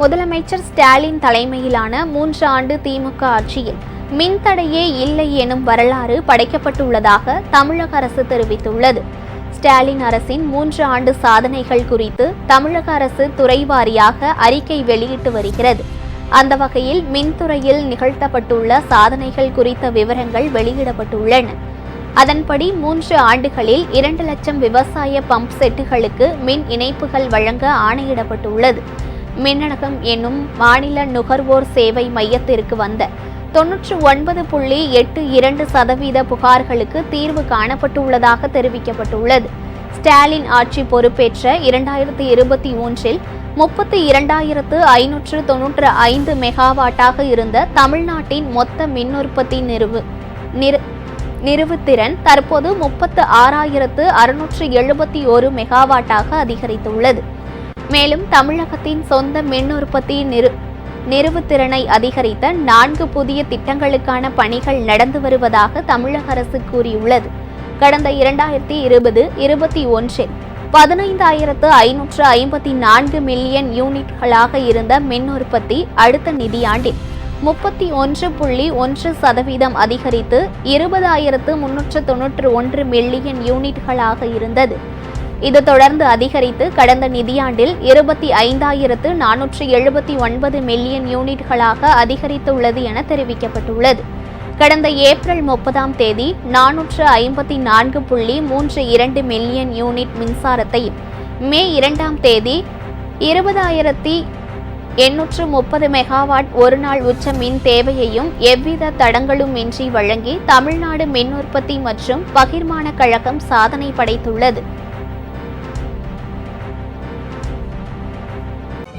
முதலமைச்சர் ஸ்டாலின் தலைமையிலான மூன்று ஆண்டு திமுக ஆட்சியில் மின்தடையே இல்லை எனும் வரலாறு படைக்கப்பட்டுள்ளதாக தமிழக அரசு தெரிவித்துள்ளது. ஸ்டாலின் அரசின் மூன்று ஆண்டு சாதனைகள் குறித்து தமிழக அரசு துறை வாரியாக அறிக்கை வெளியிட்டு வருகிறது. அந்த வகையில் மின்துறையில் நிகழ்த்தப்பட்டுள்ள சாதனைகள் குறித்த விவரங்கள் வெளியிடப்பட்டுள்ளன. அதன்படி மூன்று ஆண்டுகளில் இரண்டு லட்சம் விவசாய பம்ப் செட்டுகளுக்கு மின் இணைப்புகள் வழங்க ஆணையிடப்பட்டுள்ளது. மின்னணகம் என்னும் மாநில நுகர்வோர் சேவை மையத்திற்கு வந்த தொன்னூற்று ஒன்பது புள்ளி எட்டு இரண்டு சதவீத புகார்களுக்கு தீர்வு காணப்பட்டுள்ளதாக தெரிவிக்கப்பட்டுள்ளது. ஸ்டாலின் ஆட்சி பொறுப்பேற்ற இரண்டாயிரத்தி இருபத்தி மூன்றில் முப்பத்தி இரண்டாயிரத்து ஐநூற்று தொன்னூற்று ஐந்து மெகாவாட்டாக இருந்த தமிழ்நாட்டின் மொத்த மின் உற்பத்தி நிறுவு நிறு நிறுவுத்திறன் தற்போது முப்பத்து ஆறாயிரத்து அறுநூற்று எழுபத்தி ஒரு மெகாவாட்டாக அதிகரித்துள்ளது. மேலும் தமிழகத்தின் சொந்த மின் உற்பத்தி நிறு நிறுவுத்திறனை அதிகரித்த நான்கு புதிய திட்டங்களுக்கான பணிகள் நடந்து வருவதாக தமிழக அரசு கூறியுள்ளது. கடந்த இரண்டாயிரத்தி இருபது இருபத்தி ஒன்றில் பதினைந்தாயிரத்து ஐநூற்று ஐம்பத்தி நான்கு மில்லியன் யூனிட்களாக இருந்த மின் உற்பத்தி அடுத்த நிதியாண்டில் முப்பத்தி ஒன்று புள்ளி ஒன்று சதவீதம் அதிகரித்து இருபதாயிரத்து முன்னூற்று தொன்னூற்று ஒன்று மில்லியன் யூனிட்களாக இருந்தது. இது தொடர்ந்து அதிகரித்து கடந்த நிதியாண்டில் இருபத்தி ஐந்தாயிரத்து நானூற்று எழுபத்தி ஒன்பது மில்லியன் யூனிட்களாக அதிகரித்துள்ளது என தெரிவிக்கப்பட்டுள்ளது. கடந்த ஏப்ரல் முப்பதாம் தேதி நானூற்று ஐம்பத்தி நான்கு புள்ளி மூன்று இரண்டு மில்லியன் யூனிட் மின்சாரத்தையும் மே இரண்டாம் தேதி இருபதாயிரத்தி எண்ணூற்று முப்பது மெகாவாட் ஒரு நாள் உச்ச மின் தேவையையும் எவ்வித தடங்களும் இன்றி வழங்கி தமிழ்நாடு மின் உற்பத்தி மற்றும் பகிர்மான கழகம் சாதனை படைத்துள்ளது.